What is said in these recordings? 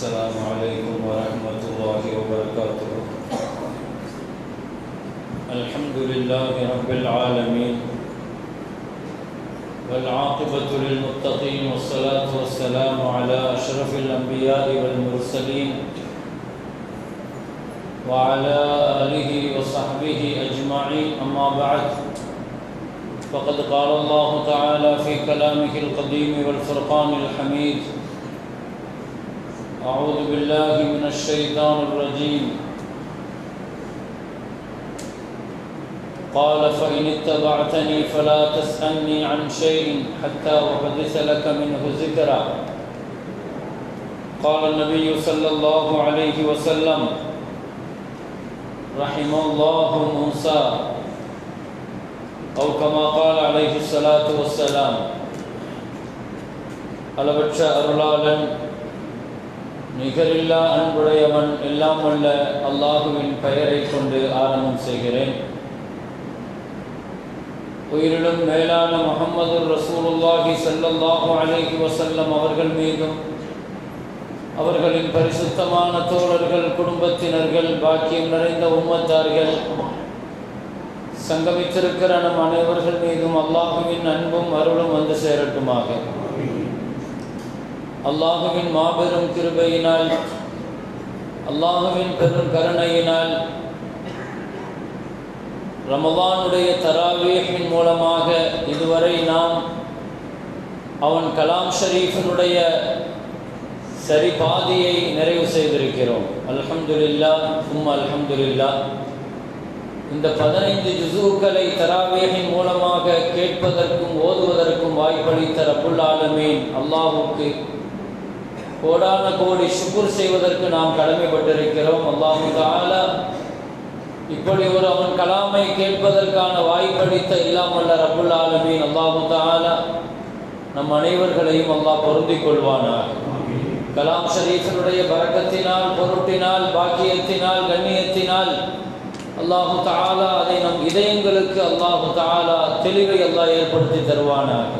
السلام عليكم ورحمة الله وبركاته. الحمد لله رب العالمين والعاقبة للمتقين والصلاة والسلام على أشرف الأنبياء والمرسلين وعلى آله وصحبه أجمعين. أما بعد فقد قال الله تعالى في كلامه القديم والفرقان الحميد أعوذ بالله من الشيطان الرجيم قال فإن اتبعتني فلا تسألني عن شيء حتى أحدث لك منه ذكرا قال النبي صلى الله عليه وسلم رحم الله موسى أو كما قال عليه الصلاة والسلام அளவற்ற அருளாளன் நிகரில்லா அன்புடையவன் எல்லாம் அல்ல அல்லாஹுவின் பெயரை கொண்டு ஆரம்பம் செய்கிறேன். உயிரிலும் மேலான முகமது ரசூலுல்லாஹி சல்லல்லாஹு அலைஹி வசல்லம் அவர்கள் மீதும் அவர்களின் பரிசுத்தமான தோழர்கள் குடும்பத்தினர்கள் பாக்கியம் நிறைந்த உம்மத்தார்கள் சங்கமித்திருக்கிற நம் அனைவர்கள் மீதும் அல்லாஹுவின் அன்பும் அருளும் வந்து சேரட்டுமாக. அல்லாஹுவின் மாபெரும் கிருபையினால் அல்லாஹுவின் பெரும் கருணையினால் ரமவானுடைய தராவீஹின் மூலமாக இதுவரை நாம் அவன் கலாம் ஷரீஃபினுடைய சரி பாதியை நிறைவு செய்திருக்கிறோம். அல்ஹம்துல்லா உம் அல்ஹம்துல்லா இந்த பதினைந்து ஜுசூக்களை தராவேகின் மூலமாக கேட்பதற்கும் ஓதுவதற்கும் வாய்ப்பளித்த ரப்புல் ஆலமீன் அல்லாஹுக்கு கோடான கோடி சுக்குர் செய்வதற்கு நாம் கடமைப்பட்டிருக்கிறோம். அல்லாஹு தாலா இப்படி ஒரு அவன் கலாமை கேட்பதற்கான வாய்ப்பளித்த இல்லாமல்ல ரபுல் ஆலமீன். அல்லாஹு தாலா நம் அனைவர்களையும் அல்லாஹ் பொருந்திக் கொள்வானார் கலாம் ஷரீஃபனுடைய பறக்கத்தினால் பொருட்டினால் பாக்கியத்தினால் கண்ணியத்தினால் அல்லாஹு தாலா அதை நம் இதயங்களுக்கு அல்லாஹு தாலா தெளிவை அல்லாஹ் ஏற்படுத்தி தருவானாக.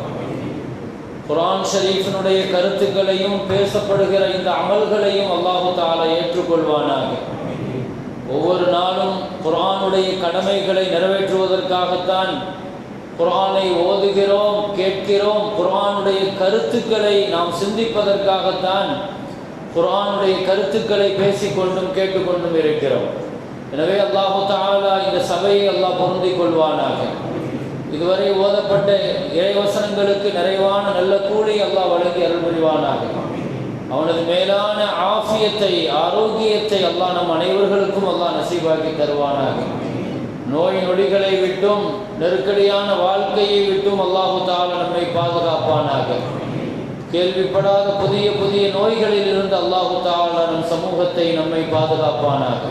குரான் ஷரீஃபினுடைய கருத்துக்களையும் பேசப்படுகிற இந்த அமல்களையும் அல்லாஹு தாலா ஏற்றுக்கொள்வானாக. ஒவ்வொரு நாளும் குரானுடைய கடமைகளை நிறைவேற்றுவதற்காகத்தான் குரானை ஓதுகிறோம் கேட்கிறோம். குரானுடைய கருத்துக்களை நாம் சிந்திப்பதற்காகத்தான் குரானுடைய கருத்துக்களை பேசிக்கொண்டும் கேட்டுக்கொண்டும் இருக்கிறோம். எனவே அல்லாஹு தாலா இந்த சபையை அல்லாஹ் பொருந்திக் கொள்வானாக. இதுவரை ஓதப்பட்ட இறைவசனங்களுக்கு நிறைவான நல்ல கூலி அல்லாஹ் வழங்கி அருள் புரிவானாக. அவனது மேலான ஆஃபியத்தை ஆரோக்கியத்தை அல்லாஹ் நம் அனைவர்களுக்கும் அல்லாஹ் நசீபாக்கி தருவானாக. நோய் நொடிகளை விட்டும் நெருக்கடியான வாழ்க்கையை விட்டும் அல்லாஹு தாலா நம்மை பாதுகாப்பானாக. கேள்விப்படாத புதிய புதிய நோய்களில் இருந்து அல்லாஹு தாலா நம் சமூகத்தை நம்மை பாதுகாப்பானாக.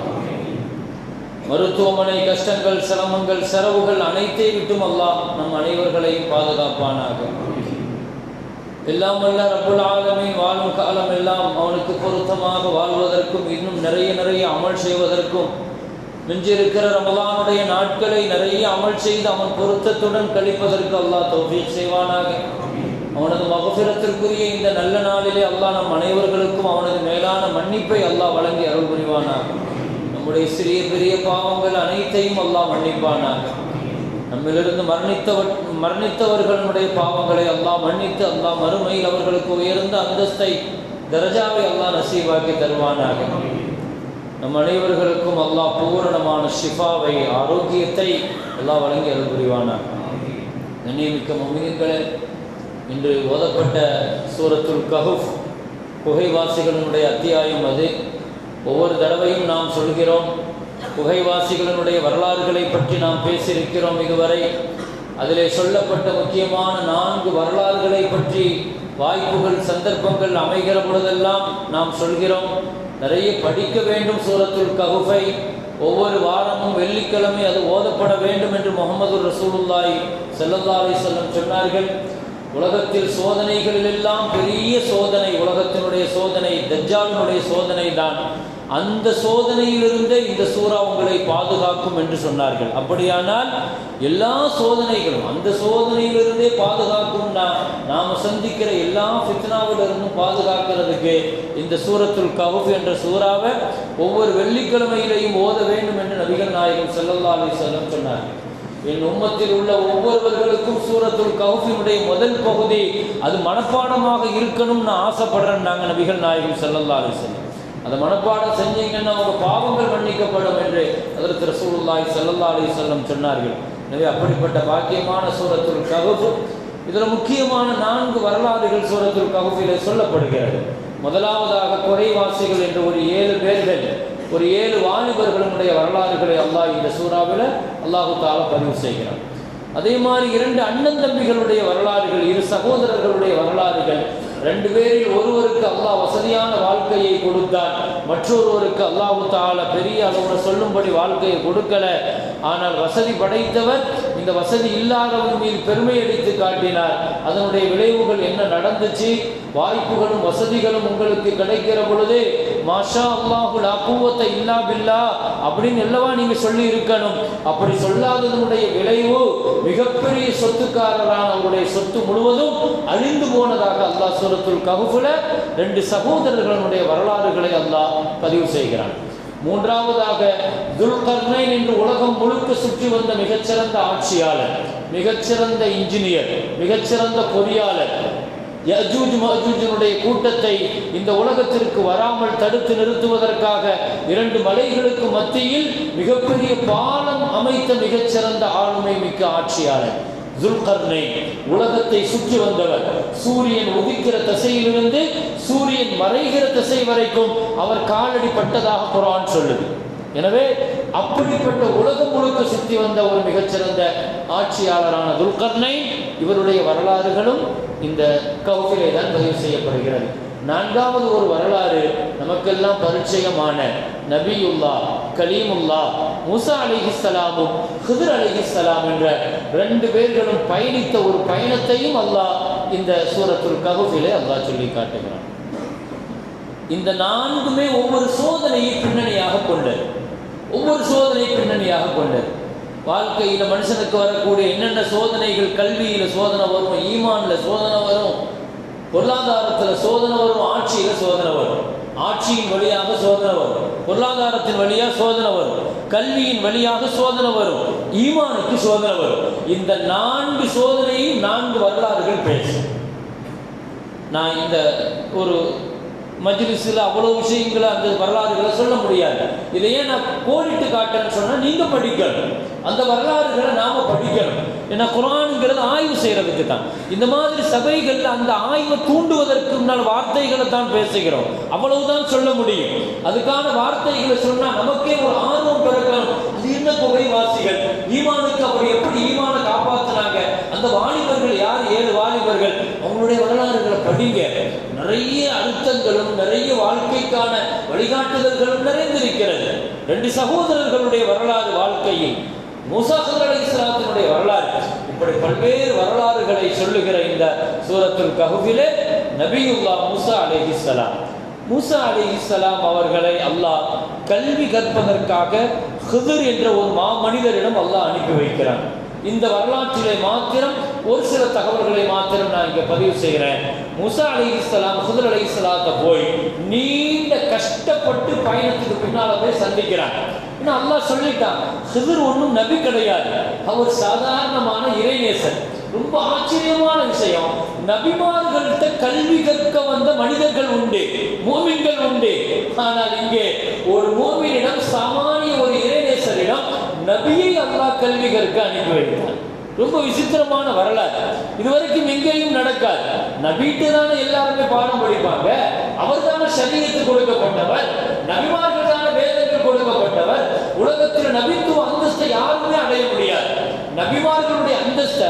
மருத்துவமனை கஷ்டங்கள் சிரமங்கள் செலவுகள் அனைத்தை விட்டும் அல்லாஹ் நம் அனைவர்களையும் பாதுகாப்பானாக. எல்லாம் வல்ல ரப்புல் ஆலமின். வாழும் காலம் எல்லாம் அவனுக்கு பொருத்தமாக வாழ்வதற்கும் இன்னும் நிறைய நிறைய அமல் செய்வதற்கும். மிஞ்சிருக்கிற ரமலானுடைய நாட்களை நிறைய அமல் செய்து அவன் பொருத்தத்துடன் கழிப்பதற்கு அல்லாஹ் தௌஃபீக் செய்வானாக. அவனது மகபிரத்திற்குரிய இந்த நல்ல நாளிலே அல்லாஹ் நம் அனைவர்களுக்கும் அவனது மேலான மன்னிப்பை அல்லாஹ் வழங்கி அருள் புரிவானாக. நம்முடைய சிறிய பெரிய பாவங்கள் அனைத்தையும் அல்லாஹ் மன்னிப்பானாக. நம்மிலிருந்து மரணித்தவர் மரணித்தவர்களுடைய பாவங்களை அல்லாஹ் மன்னித்து அல்லாஹ் மறுமையில் அவர்களுக்கு உயர்ந்த அந்தஸ்தை தரஜாவை அல்லாஹ் நசீவாக்கி தருவானாக. நம் அனைவர்களுக்கும் அல்லாஹ் பூரணமான ஷிஃபாவை ஆரோக்கியத்தை எல்லாம் வழங்கி அருள் புரிவானாக. கண்ணியமிக்க மொமிகளே இன்று ஓதப்பட்ட சூரத்துல் கஹுஃப் குகைவாசிகளினுடைய அத்தியாயம் அது. ஒவ்வொரு தடவையும் நாம் சொல்கிறோம் குகைவாசிகளினுடைய வரலாறுகளை பற்றி நாம் பேசியிருக்கிறோம் இதுவரை. அதிலே சொல்லப்பட்ட முக்கியமான நான்கு வரலாறுகளை பற்றி வாய்ப்புகள் சந்தர்ப்பங்கள் அமைகிற பொழுதெல்லாம் நாம் சொல்கிறோம். நிறைய படிக்க வேண்டும் சூரத்துல் ககுஃபை ஒவ்வொரு வாரமும் வெள்ளிக்கிழமை அது ஓதப்பட வேண்டும் என்று முகமது ரசூலுல்லாய் செல்லல்லா அலி செல்லம் சொன்னார்கள். உலகத்தில் சோதனைகளில் எல்லாம் பெரிய சோதனை உலகத்தினுடைய சோதனை தஜ்ஜாலினுடைய சோதனை தான். அந்த சோதனையிலிருந்தே இந்த சூறா உங்களை பாதுகாக்கும் என்று சொன்னார்கள். அப்படியானால் எல்லா சோதனைகளும் அந்த சோதனையிலிருந்தே பாதுகாக்கும் நாம் சந்திக்கிற எல்லா ஃபித்னாவிலிருந்தும் பாதுகாக்கிறதுக்கு இந்த சூரத்துல் கவுஃப் என்ற சூறாவை ஒவ்வொரு வெள்ளிக்கிழமையிலையும் ஓத வேண்டும் என்று நபிகள் நாயகம் செல்லல்லாவை செல்லம் சொன்னார்கள். என் உம்மத்தில் உள்ள ஒவ்வொருவர்களுக்கும் சூரத்துல் கவுஃபினுடைய முதல் பகுதி அது மனப்பாடமாக இருக்கணும்னு நான் ஆசைப்படுறேன் நாங்கள் நபிகள் நாயகம் செல்லல்லாரு செல்லும் அந்த மனப்பாடம் செஞ்சீங்கன்னா அவங்க பாவங்கள் மன்னிக்கப்படும் என்று அதற்கு ரசூலுல்லாஹி ஸல்லல்லாஹு அலைஹி செல்லம் சொன்னார்கள். எனவே அப்படிப்பட்ட பாக்கியமான சூரத்துல் கஹஃப் இதில் முக்கியமான நான்கு வரலாறுகள் சூரத்துல் கஹஃபிலே சொல்லப்படுகிறது. முதலாவதாக குறைவாசிகள் என்ற ஒரு ஏழு பேர்கள் ஒரு ஏழு வாலிபர்களுடைய வரலாறுகளை அல்லாஹ் இந்த சூறாவில் அல்லாஹு தாலா பதிவு செய்கிறான். அதே மாதிரி இரண்டு அண்ணன் தம்பிகளுடைய வரலாறுகள் இரு சகோதரர்களுடைய வரலாறுகள் ரெண்டு பேரில் ஒருவருக்கு அல்லாஹ் வசதியான வாழ்க்கையை கொடுத்தான் மற்றொருவருக்கு அல்லாஹு தால பெரிய அளவில் சொல்லும்படி வாழ்க்கையை கொடுக்கல. ஆனால் வசதி படைத்தவர் இந்த வசதி இல்லாதவர் மீது பெருமை அடித்து காட்டினார். அதனுடைய விளைவுகள் என்ன நடந்துச்சு? வாய்ப்புகளும் வசதிகளும் உங்களுக்கு கிடைக்கிற பொழுது மாஷா அல்லாஹுல் லா இல்லா பில்லா அப்படின்னு எல்லவா நீங்க சொல்லி இருக்கணும். அப்படி சொல்லாததனுடைய விளைவு மிகப்பெரிய சொத்துக்காரரான அவருடைய சொத்து முழுவதும் அழிந்து போனதாக அல்லாஹ் சூரத்துல் கஹுஃபுல ரெண்டு சகோதரர்களுடைய வரலாறுகளை அல்லாஹ் பதிவு செய்கிறான். மூன்றாவதாக துல்கர்னைன் என்று உலகம் முழுக்க சுற்றி வந்த மிகச்சிறந்த ஆட்சியாளர் மிகச்சிறந்த இன்ஜினியர் மிகச்சிறந்த பொறியாளர் யஜூஜ் மஜூஜினுடைய கூட்டத்தை இந்த உலகத்திற்கு வராமல் தடுத்து நிறுத்துவதற்காக இரண்டு மலைகளுக்கு மத்தியில் மிகப்பெரிய பாலம் அமைத்த மிகச்சிறந்த ஆளுமை மிக்க ஆட்சியாளர் துல்கர்னை உலகத்தை சுற்றி வந்தவர். சூரியன் உதிக்கிற திசையிலிருந்து சூரியன் மறைகிற திசை வரைக்கும் அவர் காலடி பட்டதாக குரான் சொல்லுது. எனவே அப்படிப்பட்ட உலகம் முழுக்க சுற்றி வந்த ஒரு மிகச்சிறந்த ஆட்சியாளரான துல்கர்னை இவருடைய வரலாறுகளும் இந்த கவுஃபிலே தான் பதிவு செய்யப்படுகிறது. நான்காவது ஒரு வரலாறு நமக்கெல்லாம் பரிச்சயமான நபியுல்லா கலீமுல்லா முசா அலிஹிஸ்லாமும் ஹிதர் அலிஹிஸ்லாம் என்ற ரெண்டு பேர்களும் பயணித்த ஒரு பயணத்தையும் அல்லாஹ் இந்த சூரத்துல் ககுஃபிலே அல்லாஹ் சொல்லி காட்டுகிறான். இந்த நான்குமே ஒவ்வொரு சோதனையை பின்னணியாக கொண்டது. ஒவ்வொரு சோதனை பின்னணியாக கொண்டது. வாழ்க்கையில் மனுஷனுக்கு வரக்கூடிய என்னென்ன சோதனைகள் கல்வியில் சோதனை வரும் ஈமான்ல சோதனை வரும் பொருளாதாரத்தில் சோதனை வரும் ஆட்சியில் சோதனை வரும். ஆட்சியின் வழியாக சோதனை வரும். பொருளாதாரத்தின் வழியாக சோதனை வரும். கல்வியின் வழியாக சோதனை வரும். ஈமானுக்கு சோதனை வரும். இந்த நான்கு சோதனையும் நான்கு வரலாறுகள் பேசும். நான் இந்த ஒரு மஜ்லிஸில் அவ்வளோ விஷயங்களை அந்த வரலாறுகளை சொல்ல முடியாது. இதையே நான் கோடிட்டு காட்டேன்னு சொன்னால் நீங்கள் படிக்கணும். அந்த வரலாறுகளை நாம் படிக்கணும். ஏன்னா குரான்ங்கிறது ஆய்வு செய்கிறதுக்கு தான். இந்த மாதிரி சபைகளில் அந்த ஆய்வை தூண்டுவதற்கு முன்னால் வார்த்தைகளை தான் பேசுகிறோம். அவ்வளவுதான் சொல்ல முடியும். அதுக்கான வார்த்தைகளை சொன்னால் நமக்கே ஒரு ஆர்வம் பிறக்கணும் அது என்ன புகைவாசிகள் ஈமானுக்கு அவர் எப்படி ஈமானை காப்பாற்றினாங்க அந்த வாலிபர்கள் யார்? ஏழு வாலிபர்கள். அவங்களுடைய வரலாறுகளை படிங்க. நிறைய அழுத்தங்களும் நிறைய வாழ்க்கைக்கான வழிகாட்டுதல்களும் நிறைந்திருக்கிறது. ரெண்டு சகோதரர்களுடைய வரலாறு வாழ்க்கையில். மூசாசர் அலி இஸ்லாத்தினுடைய வரலாறு. இப்படி பல்வேறு வரலாறுகளை சொல்லுகிற இந்த சூரத்துல் கஹுவிலே நபியுல்லா மூசா அலிஹிஸ்லாம் மூசா அலிஹிஸ்லாம் அவர்களை அல்லாஹ் கல்வி கற்பதற்காக ஹிதர் என்ற ஒரு மா மனிதரிடம் அல்லாஹ் அனுப்பி வைக்கிறான். இந்த வரலாற்றிலே மாத்திரம் ஒரு சில தகவல்களை மாத்திரம் நான் இங்கே பதிவு செய்கிறேன். முசா அலி இஸ்லாம் ஹுதர் அலி இஸ்லாத்தை போய் நீண்ட கஷ்டப்பட்டு பயணத்துக்கு பின்னால போய் சந்திக்கிறாங்க. ஏன்னா அல்லாஹ் சொல்லிட்டான் ஹிதர் ஒன்றும் நபி கிடையாது. அவர் சாதாரணமான இறைநேசன். ரொம்ப ஆச்சரியமான விஷயம். நபிமார்கள்ட்ட கல்வி கற்க வந்த மனிதர்கள் உண்டு மோமின்கள் உண்டு. ஆனால் இங்கே ஒரு மோமினிடம் சாமானிய ஒரு இறைநேசரிடம் நபியை அல்லாஹ் கல்வி கற்க அனுப்பி வைத்தார் ரொம்ப விசித்திரமான வரலாறு. இதுவரைக்கும் எங்கேயும் நடக்காது. நபிட்டு தானே எல்லாருமே பாடம் படிப்பாங்க. அவர் தானே சரீரத்து கொடுக்கப்பட்டவர். நபிமார்கள் தானே வேதங்கள் கொடுக்கப்பட்டவர். உலகத்தில் நபித்துவ அந்தஸ்தை யாருமே அடைய முடியாது. நபிமார்களுடைய அந்தஸ்தை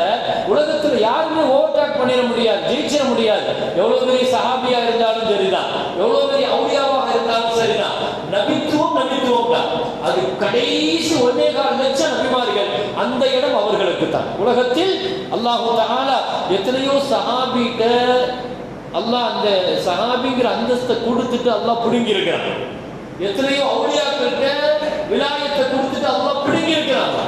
உலகத்தில் யாருமே ஓவர்டேக் பண்ணிட முடியாது ஜெயிச்சிட முடியாது. எவ்வளவு பெரிய சஹாபியா இருந்தாலும் சரிதான். எவ்வளவு பெரிய அவுளியாவாக இருந்தாலும் சரிதான். நபித்துவம் நபித்துவம் தான். அது கடைசி ஒன்னே கால் லட்சம் நபிமார்கள் அந்த இடம் அவர்களுக்கு தான். உலகத்தில் அல்லாஹு தகாலா எத்தனையோ சஹாபிட்ட அல்லாஹ் அந்த சஹாபிங்கிற அந்தஸ்தை கொடுத்துட்டு அல்லாஹ் பிடுங்கியிருக்கிறான். எத்தனையோ அவுளியாக்களுக்கு விலாயத்தை கொடுத்துட்டு அல்லாஹ் பிடுங்கியிருக்கிறாங்க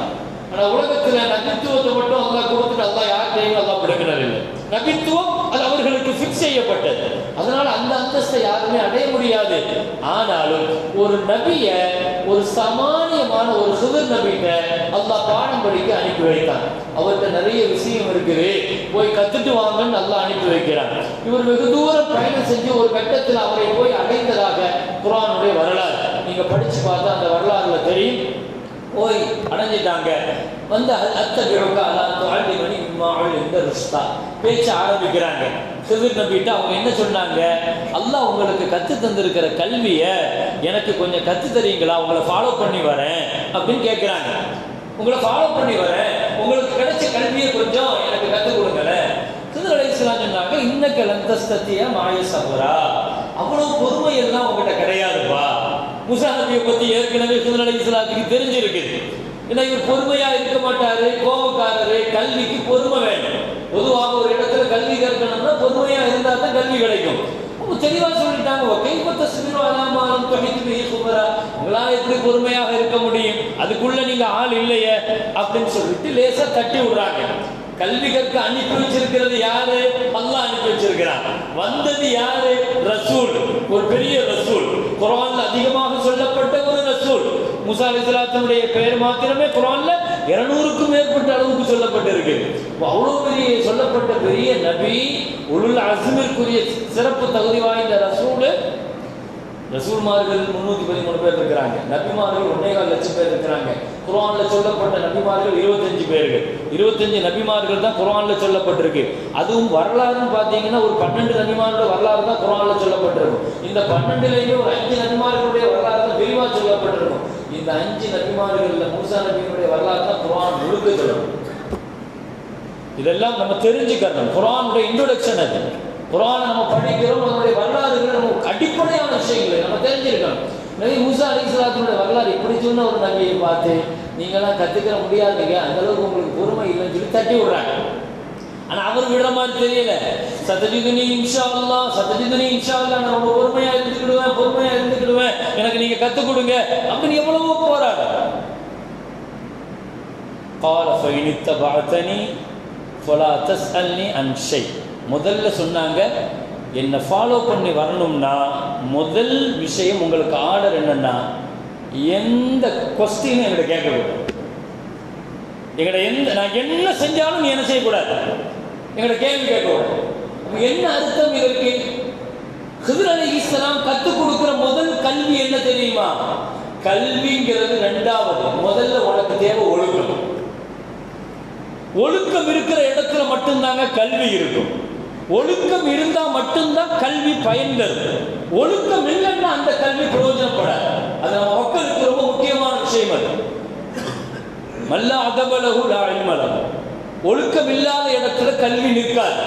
ஆனா உலகத்துல நபித்துவத்தை மட்டும் அல்லாஹ் கொடுத்துட்டு அல்லாஹ் யார்கிட்டையும் அல்லாஹ் பிடுங்கினர் இல்லை? நபித்துவம் அது அவர்களுக்கு ஃபிக்ஸ் செய்யப்பட்டது. அதனால அந்த அந்தஸ்தை யாருமே அடைய முடியாது. ஆனாலும் ஒரு நபிய ஒரு சமானியமான ஒரு சுதர் நபிட்ட அல்லாஹ் பாடம் படிக்க அனுப்பி வைத்தான். அவர்கிட்ட நிறைய விஷயம் இருக்குது. போய் கத்துட்டு வாங்கன்னு நல்லா அனுப்பி வைக்கிறான். இவர் வெகு தூரம் பயணம் செஞ்சு ஒரு கட்டத்தில் அவரை போய் அடைந்ததாக குரானுடைய வரலாறு. நீங்க படிச்சு பார்த்தா அந்த வரலாறுல தெரியும். போய் அடைஞ்சிட்டாங்க. வந்து அத்த பிறகு அல்லாத்து மணி இந்த ருஷ்தா. பேச்ச ஆரம்பிக்கிறாங்க. சிறுவர் நம்பிட்டு அவங்க என்ன சொன்னாங்க? அல்லாஹ் உங்களுக்கு கற்று தந்திருக்கிற கல்வியை எனக்கு கொஞ்சம் கற்று தரீங்களா? உங்களை ஃபாலோ பண்ணி வரேன் அப்படின்னு கேட்குறாங்க உங்களை ஃபாலோ பண்ணி வரேன். உங்களுக்கு கிடைச்ச கல்வியை கொஞ்சம் எனக்கு கற்றுக் கொடுங்களேன். சிதர் அலைஹிஸ்ஸலாம் சொன்னாங்க இன்னக்க லந்தஸ்தத்திய மாய சபரா அவ்வளோ பொறுமை எல்லாம் உங்ககிட்ட கிடையாதுப்பா. முசா பத்தி ஏற்கனவே சிதர் இஸ்லாத்துக்கு தெரிஞ்சிருக்குது ஏன்னா இவர் பொறுமையா இருக்க மாட்டாரு கோபக்காரரு கல்விக்கு பொறுமை வேணும். பொதுவாக ஒரு இடத்துல கல்வி கற்கணும்னா பொறுமையா இருந்தா தான் கல்வி கிடைக்கும். தெளிவா சொல்லிட்டாங்க கைப்பத்த சிறு அலாமானம் தொகைத்து போய் சுமரா. உங்களால எப்படி பொறுமையாக இருக்க முடியும்? அதுக்குள்ள நீங்க ஆள் இல்லையே அப்படின்னு சொல்லிட்டு லேசா தட்டி விடுறாங்க. கல்வி கற்க அனுப்பி வச்சிருக்கிறது யாரு? அல்லாஹ் அனுப்பி வச்சிருக்கிறார் வந்தது யாரு? ரசூல். ஒரு பெரிய ரசூல். குரான்ல அதிகமாக சொல்லப்பட்ட ஒரு ரசூல். முசா அலிஸ்லாத்தினுடைய பெயர் மாத்திரமே குரான்ல இருநூறுக்கும் மேற்பட்ட அளவுக்கு சொல்லப்பட்டிருக்கு. அவ்வளவு பெரிய சொல்லப்பட்ட பெரிய நபி உள்ள அசுமிற்குரிய சிறப்பு தகுதி வாய்ந்த ரசூல் ரசூல்மார்கள் முன்னூற்றி பதிமூணு பேர் இருக்கிறாங்க. நபிமார்கள் ஒன்னேகால் லட்சம் பேர் இருக்கிறாங்க. குரானில் சொல்லப்பட்ட நபிமார்கள் இருபத்தஞ்சு பேர்கள். இருபத்தஞ்சு நபிமார்கள் தான் குரான்ல சொல்லப்பட்டிருக்கு. அதுவும் வரலாறுன்னு பார்த்தீங்கன்னா ஒரு பன்னெண்டு நபிமாரோட வரலாறு தான் குரானில் சொல்லப்பட்டிருக்கும். இந்த பன்னெண்டுலேயுமே ஒரு அஞ்சு நபிமார்களுடைய வரலாறு தான் விரிவா சொல்லப்பட்டிருக்கும். இந்த அஞ்சு நபிமார்கள்ல மூசா நபியினுடைய வரலாறு தான் குரான் முழுக்க சொல்லணும் இதெல்லாம் நம்ம தெரிஞ்சுக்கணும். குரானுடைய இன்ட்ரோடக்ஷன் அது. குர்ஆனை நம்ம படிக்கிறோம் அதனுடைய வரலாறுகள் நம்ம அடிப்படையான விஷயங்களை நம்ம தெரிஞ்சிருக்கணும் நபி மூசா அலிஸ்லாத்தினுடைய வரலாறு இப்படி சொன்ன ஒரு நபியை பார்த்து நீங்களாம் கத்துக்கிற முடியாதுங்க அந்த அளவுக்கு உங்களுக்கு பொறுமை இல்லைன்னு சொல்லி தட்டி விடுறாங்க ஆனா அவர் விடுற மாதிரி தெரியல சத்தஜிதுனி இன்ஷா அல்லாஹ் சத்தஜிதுனி இன்ஷா அல்லாஹ் நான் ரொம்ப பொறுமையா இருந்துக்கிடுவேன் பொறுமையா இருந்துக்கிடுவேன் எனக்கு நீங்க கத்துக் கொடுங்க அப்படின்னு எவ்வளவோ போராடு قال فإن اتبعتني فلا تسألني عن شيء முதல்ல சொன்னாங்க என்னை ஃபாலோ பண்ணி வரணும்னா முதல் விஷயம் உங்களுக்கு ஆர்டர் என்னென்னா எந்த கொஸ்டினும் எங்கள்கிட்ட கேட்கக்கூடாது எங்கள்கிட்ட எந்த நான் என்ன செஞ்சாலும் நீ என்ன செய்யக்கூடாது. எங்கள்கிட்ட கேள்வி கேட்கக்கூடாது என்ன அர்த்தம் இதற்கு? ஹிதர் அலி இஸ்லாம் கற்றுக் கொடுக்குற முதல் கல்வி என்ன தெரியுமா? கல்விங்கிறது ரெண்டாவது. முதல்ல உனக்கு தேவை ஒழுக்கம். ஒழுக்கம் இருக்கிற இடத்துல மட்டும்தாங்க கல்வி இருக்கும். ஒழுக்கம் இருந்தா மட்டும்தான் கல்வி பயன் தரும். ஒழுக்கம் இல்லைன்னா அந்த கல்வி பிரயோஜனப்படாது. அது நம்ம மக்களுக்கு ரொம்ப முக்கியமான விஷயம் அது. மல்ல அகபலகு அழிமலம் ஒழுக்கம் இல்லாத இடத்துல கல்வி நிற்காது.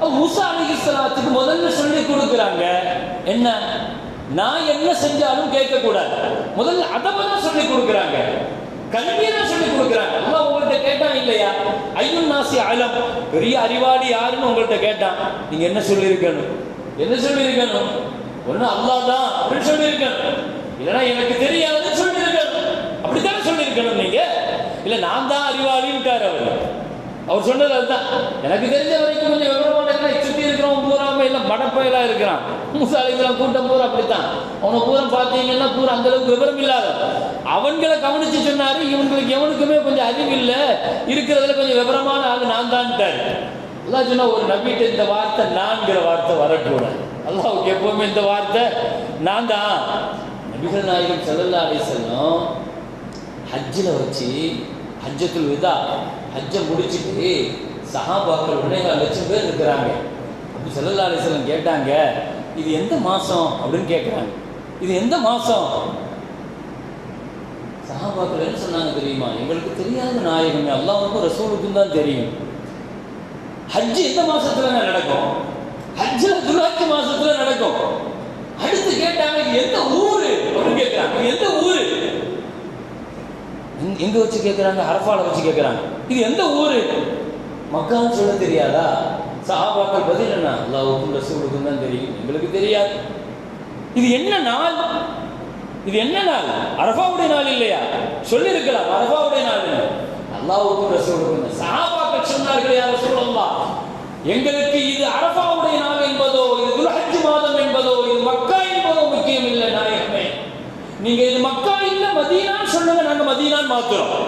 முசா அலிஸ்லாத்துக்கு முதல்ல சொல்லி கொடுக்குறாங்க என்ன? நான் என்ன செஞ்சாலும் கேட்கக்கூடாது. முதல்ல அதை தான் சொல்லி கொடுக்குறாங்க. கல்வியை தான் சொல்லி கொடுக்குறாங்க. அல்லாஹ் உங்கள்கிட்ட கேட்டான் இல்லையா? ஐயன் நாசி அலம். பெரிய அறிவாளி யாருன்னு உங்கள்கிட்ட கேட்டான். நீங்க என்ன சொல்லியிருக்கணும்? என்ன சொல்லியிருக்கணும்? ஒண்ணு அல்லாஹ் தான். அப்படின்னு சொல்லியிருக்கணும். இல்லைன்னா எனக்கு தெரியாதுன்னு சொல்லியிருக்கணும். அப்படித்தானே சொல்லியிருக்கணும் நீங்க? இல்ல நான் தான் அறிவாளின்ட்டார் அவர். அவர் சொன்னது அதுதான். எனக்கு தெரிஞ்ச வரைக்கும் கொஞ்சம் விவரமான சுற்றி இருக்கிறவன் பூராம எல்லாம் மடப்பையெல்லாம் இருக்கிறான். மூசாலிகளாம் கூட்டம் பூரா அப்படித்தான். அவனை பூரா பார்த்தீங்கன்னா பூரா அந்த அளவுக்கு விவரம் இல்லாத. அவன்களை கவனிச்சு சொன்னார் இவங்களுக்கு எவனுக்குமே கொஞ்சம் அறிவு இல்லை இருக்கிறதுல கொஞ்சம் விவரமான ஆள் நான் தான்ட்டார் அல்லா சொன்னா ஒரு நம்பிட்டு இந்த வார்த்தை நான்கிற வார்த்தை வரக்கூடாது. அல்லாவுக்கு எப்பவுமே இந்த வார்த்தை நான் தான். நபிகள் நாயகம் செல்லல்லா அலைஹி ஹஜ்ஜில் வச்சு ஹஜ்ஜத்துல் விதா ஹஜ்ஜை முடிச்சிட்டு சஹாபாக்கள் உடனே லட்சம் பேர் இருக்கிறாங்க. அப்படி செல்லல்லா அலைஹி கேட்டாங்க இது எந்த மாதம் அப்படின்னு கேட்குறாங்க இது எந்த மாதம் சஹாபாக்கள் என்ன சொன்னாங்க தெரியுமா? எங்களுக்கு தெரியாத நாயகமே அல்லாஹ்வுக்கும் ரசூலுக்கும் தான் தெரியும். ஹஜ் எந்த மாசத்துல நடக்கும்? ஹஜ்ஜில் துலாக்கி மாசத்துல நடக்கும். அடுத்து கேட்டாங்க எந்த ஊரு? அப்படின்னு கேட்குறாங்க எந்த ஊரு? எங்க- வச்சு கேட்குறாங்க அரஃபால வச்சு கேட்குறாங்க இது எந்த ஊர்? மக்கான்னு சொல்ல தெரியாதா? சஹாபாக்கள் பதில் என்ன? அல்லாவுக்கும் ரசூலுக்கும் தான் தெரியும். எங்களுக்கு தெரியாது. இது என்ன நாள்? இது என்ன நாள்? அரபாவுடைய நாள் இல்லையா? சொல்லியிருக்கலாம். அரபாவுடைய நாள் இல்லை அல்லாவுக்கும் ரசூலுக்கும் சஹாபாக்கள் சொன்னார்கள் யார் சொல்லலாம் எங்களுக்கு இது அரபாவுடைய நாள் என்பதோ இது குலஹஜ் மாதம் என்பதோ இது மக்கா என்பதோ முக்கியம் இல்லை நாயகமே. நீங்க இது மக்கா இல்லை மதீனான்னு சொல்லுங்க. நாங்கள் மதீனான்னு மாத்துறோம்.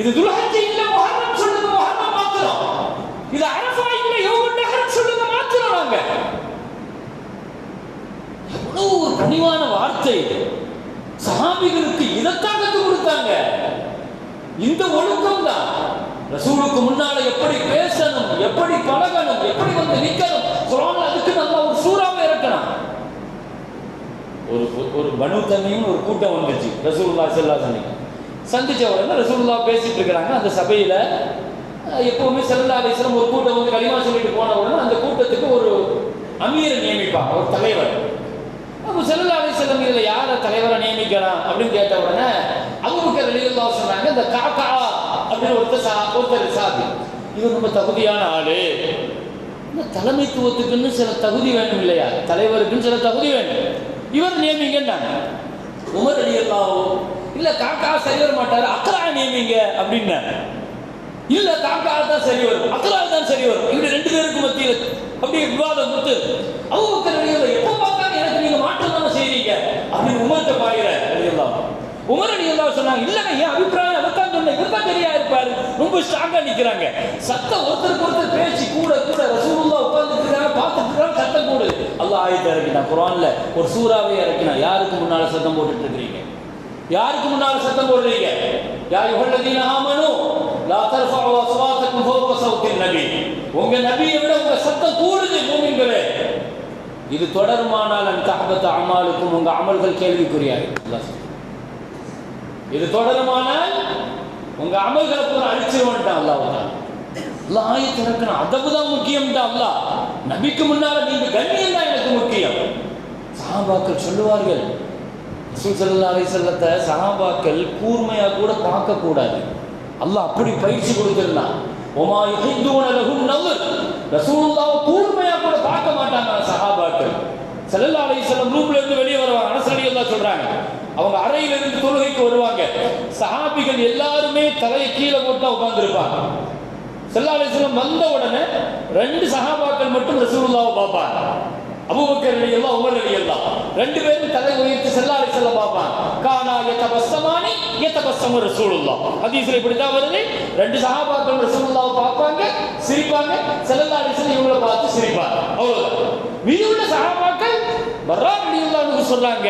இது துல்ஹஜ் இல்ல முஹர்ரம் சொல்லுங்க முஹர்ரம் மாத்திரம். இது அரஃபா இல்ல யோகம் நகரம் சொல்லுங்க மாத்திரம் நாங்க. எவ்வளவு ஒரு கனிவான வார்த்தை இது. சஹாபிகளுக்கு இதைத்தான் கற்றுக் கொடுத்தாங்க. இந்த ஒழுக்கம் தான். ரசூலுக்கு முன்னால எப்படி பேசணும் எப்படி பழகணும் எப்படி வந்து நிக்கணும் குரான் அதுக்கு நம்ம ஒரு சூறாவை இறக்கணும் ஒரு ஒரு பனு தண்ணியும் ஒரு கூட்டம் வந்துச்சு ரசூல்லா செல்லா தண்ணி சந்திச்ச உடனே ரசூலுல்லா பேசிட்டு இருக்கிறாங்க. அந்த சபையில எப்பவுமே செல்லா ஒரு கூட்டம் வந்து களிமா சொல்லிட்டு போன உடனே அந்த கூட்டத்துக்கு ஒரு அமீரை நியமிப்பாங்க ஒரு தலைவர். அப்போ செல்லா அலிஸ்லாம் இதில் யாரை தலைவரை நியமிக்கலாம் அப்படின்னு கேட்ட உடனே அவருக்கு வெளியில்லா சொன்னாங்க இந்த காக்கா அப்படின்னு ஒருத்தர் சா ஒருத்தர் சாதி இவர் ரொம்ப தகுதியான ஆளு. இந்த தலைமைத்துவத்துக்குன்னு சில தகுதி வேணும் இல்லையா? தலைவருக்குன்னு சில தகுதி வேணும் இவர் நியமிங்கன்னாங்க. உமர் அலி அல்லாவோ இல்ல காக்கா சரி வர மாட்டாரு. அக்கரா நியமிங்க. அப்படின்ன. இல்ல காக்கா தான் சரி வரும். அக்கரா தான் சரி வரும். இப்படி ரெண்டு பேருக்கு மத்தியில் அப்படியே விவாதம் கொடுத்து அவங்க எப்ப எப்போ பார்த்தாலும் எனக்கு நீங்க மாற்றம் தானே செய்றீங்க? அப்படின்னு உமர்கிட்ட பாயிற அலியல்லாம் உமர் அலியல்லா சொன்னாங்க இல்ல என் அபிப்பிராயம் அதைத்தான் சொன்ன இவர் சரியா இருப்பாரு. ரொம்ப ஸ்ட்ராங்கா நிக்கிறாங்க. சத்தம் ஒருத்தருக்கு ஒருத்தர் பேச்சு கூட கூட ரசூலுல்லா உட்கார்ந்துட்டு இருக்காங்க பார்த்துட்டு இருக்காங்க சத்தம் கூடு அல்லாஹ் ஆயத்தை இறக்கினா குரான்ல ஒரு சூறாவே இறக்கினா யாருக்கு முன்னால சத்தம் போட்டுட்டு இருக்கிறீங்க? யாருக்கு முன்னால் சத்தம் போடுறீங்க? யார் யுஹல்லதீன ஆமனு லா தர்ஃபஉ அஸ்வாத்தக்கும் ஃபௌக சௌத்தின் நபி. உங்க நபியை விட உங்க சத்தம் கூடுது மூமின்களே. இது தொடருமானால் அன் தஹபத் அமாலுக்கும் உங்க அமல்கள் கேள்விக்குரியாது இது தொடருமானால் உங்க அமல்களை பூரா அழிச்சிருவான்ட்டான் அல்லாஹ் அல்லாஹ் ஆயத்து அதவு தான் முக்கியம் அல்லாஹ். நபிக்கு முன்னால நீங்க கண்ணியம் தான் எனக்கு முக்கியம். சாபாக்கள் சொல்லுவார்கள் ரசூல் ஸல்லல்லாஹு சஹாபாக்கள் கூர்மையாக கூட பார்க்கக்கூடாது. அல்ல அல்லாஹ் அப்படி பயிற்சி கொடுத்துருந்தான். ஒமா யுஹித்துன லஹும் நவர் கூர்மையாக கூட பார்க்க மாட்டாங்க சஹாபாக்கள். செல்லல்லா அலைஹி வஸல்லம் ரூம்ல இருந்து வெளியே வருவாங்க. அனஸ் எல்லாம் சொல்றாங்க. அவங்க அறையில இருந்து தொழுகைக்கு வருவாங்க. சஹாபிகள் எல்லாருமே தலையை கீழே போட்டு உட்காந்துருப்பாங்க ஸல்லல்லாஹு அலைஹி வந்த உடனே ரெண்டு சஹாபாக்கள் மட்டும் ரசூலுல்லாஹ்வை பார்ப்பாங்க. அபூபக்கர் அல்லா உமர் ரலியல்லாஹு ரெண்டு பேரும் தலை உயர்த்தி ஸல்லல்லாஹு செல்ல பார்ப்பான் பார்ப்பாங்க. கானா யதபஸ்ஸமானி யதபஸ்ஸமு ரசூலுல்லாஹ். ஹதீஸ்ல இப்படி தான் வருது. ரெண்டு சஹாபாக்கள் ரசூலுல்லாவை பார்ப்பாங்க சிரிப்பாங்க. ஸல்லல்லாஹு செல்ல இவங்களை இவங்கள பார்த்து சிரிப்பாங்க. அவ்வளவுதான். மீதுள்ள உள்ள சஹாபாக்கள் பர்ரா சொல்றாங்க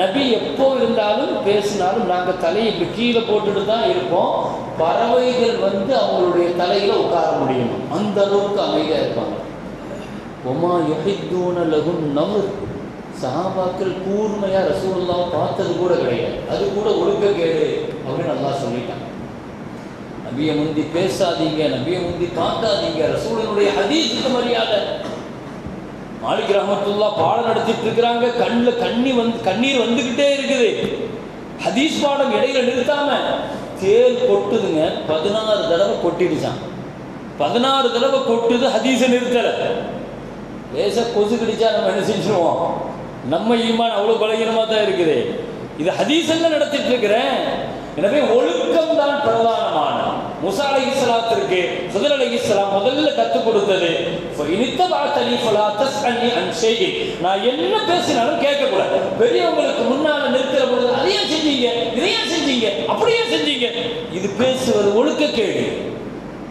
நபி எப்போ இருந்தாலும் பேசினாலும் நாங்க தலையை இப்படி கீழே போட்டுட்டு தான் இருப்போம். பறவைகள் வந்து அவங்களுடைய தலையில உட்கார முடியும். அந்த அளவுக்கு அமைதியா இருப்பாங்க. ஒமா யொஹித்தூன லகும் நமுர் சஹாபாக்கள் கூர்மையாக ரசூல்லாம் பார்த்தது கூட கிடையாது. அது கூட ஒழுக்கக்கேடு அப்படின்னு நல்லா சொல்லிட்டான். நபியை முந்தி பேசாதீங்க நபியை முந்தி தாக்காதீங்க ரசூலனுடைய ஹதீஸுக்கு மரியாதை. மாலிக் ரஹமத்துல்லா பாடம் நடத்திட்டு இருக்கிறாங்க. கண்ணில் கண்ணி வந்து கண்ணீர் வந்துக்கிட்டே இருக்குது. ஹதீஸ் பாடம் இடையில நிறுத்தாம தேல் கொட்டுதுங்க. பதினாறு தடவை கொட்டிடுச்சான் பதினாறு தடவை கொட்டுது ஹதீஸை நிறுத்தலை. லேசா கொசு கடிச்சா நம்ம என்ன செஞ்சிருவோம்? நம்ம ஈமான் அவ்வளோ பலகீனமாக தான் இருக்குது. இது ஹதீஸல்ல நடத்திட்டு இருக்கிறேன் எனவே ஒழுக்கம் தான் பிரதானமான. முசா அலி இஸ்லாத்திற்கு சுதர் அலி இஸ்லாம் முதல்ல கற்றுக் கொடுத்தது. இனித்த வாத்தனி ஃபலா தஸ்அல்னி அன் ஷைஇன் நான் என்ன பேசினாலும் கேட்கக்கூடாது. பெரியவங்களுக்கு முன்னால் நிறுத்துற பொழுது அதையும் செஞ்சீங்க இதையும் செஞ்சீங்க அப்படியே செஞ்சீங்க. இது பேசுவது ஒழுக்கக்கேடு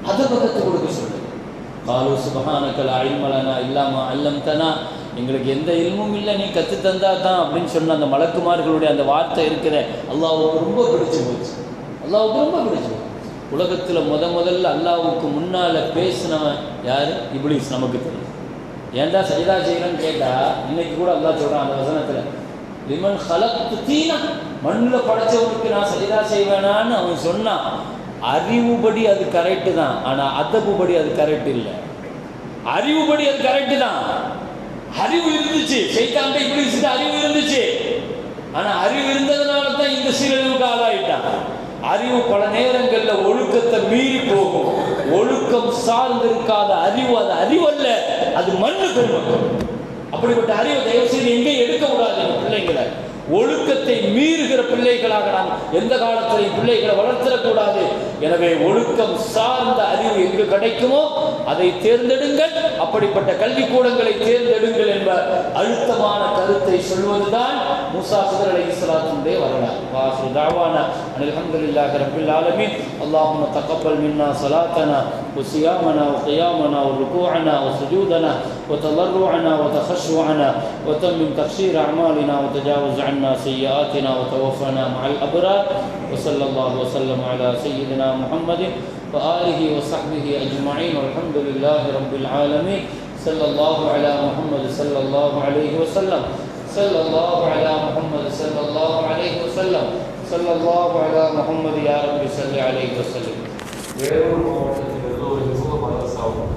அதை பக்கத்து கொடுக்க சொல்லுங்க காலு சுபஹானக்கல் அழிமலனா இல்லாம அல்லம்தனா எங்களுக்கு எந்த இல்மும் இல்லை நீ கற்று தந்தா தான் அப்படின்னு சொன்ன அந்த மலக்குமார்களுடைய அந்த வார்த்தை இருக்கிற அல்லாவுக்கு ரொம்ப பிடிச்சி போச்சு. அல்லாவுக்கு ரொம்ப பிடிச்சி போச்சு. உலகத்தில் முத முதல்ல அல்லாவுக்கு முன்னால் பேசினவன் யார்? இப்ளீஸ் நமக்கு தெரியும். ஏன்டா சஜிதா செய்யறேன்னு கேட்டால் இன்னைக்கு கூட அல்லாஹ் சொல்கிறான் அந்த வசனத்தில் லிமன் ஹலத்து தீனா மண்ணில் படைச்சவனுக்கு நான் சஜிதா செய்வேனான்னு அவன் சொன்னான். அறிவுபடி அது கரெக்டு தான். ஆனால் அதப்புபடி அது கரெக்ட் இல்லை. அறிவுபடி அது கரெக்டு தான். அறிவு இருந்துச்சு. சைத்தாண்ட இப்படி அறிவு இருந்துச்சு. ஆனால் அறிவு இருந்ததுனால தான் இந்த சீரழிவுக்கு ஆளாயிட்டான். அறிவு பல நேரங்களில் ஒழுக்கத்தை மீறி போகும். ஒழுக்கம் சார்ந்திருக்காத அறிவு அது அறிவு அல்ல அது மண்ணு பெருமக்கள் அப்படிப்பட்ட அறிவை தயவு செய்து எங்கேயும் எடுக்க கூடாது பிள்ளைங்களை. ஒழுக்கத்தை குடிக்கிற பிள்ளைகளாக நாம் எந்த காலத்திலையும் பிள்ளைகளை வளர்த்திடக்கூடாது எனவே ஒழுக்கம் சார்ந்த அறிவு எங்கு கிடைக்குமோ அதை தேர்ந்தெடுங்கள் அப்படிப்பட்ட கல்விக்கூடங்களை தேர்ந்தெடுங்கள் என்ற அழுத்தமான கருத்தை சொல்வதுதான் மூசா குதர் அலை இஸ்லாத்தினுடைய வரலாறு வாசு தாவானா அல்ஹம்துலில்லாஹி ரப்பில் ஆலமீன் اللهم تقبل منا صلاتنا وصيامنا وقيامنا وركوعنا وسجودنا وتضرعنا وتخشعنا وتمم تقصير أعمالنا وتجاوز عنا سيئاتنا وتوفنا مع الأبرار وصلى الله وسلم على سيدنا محمد وآله وصحبه أجمعين والحمد لله رب العالمين. صلى الله على محمد صلى الله عليه وسلم. صلى الله على محمد صلى الله عليه وسلم. صلى الله على محمد يا رب صل عليه وسلم.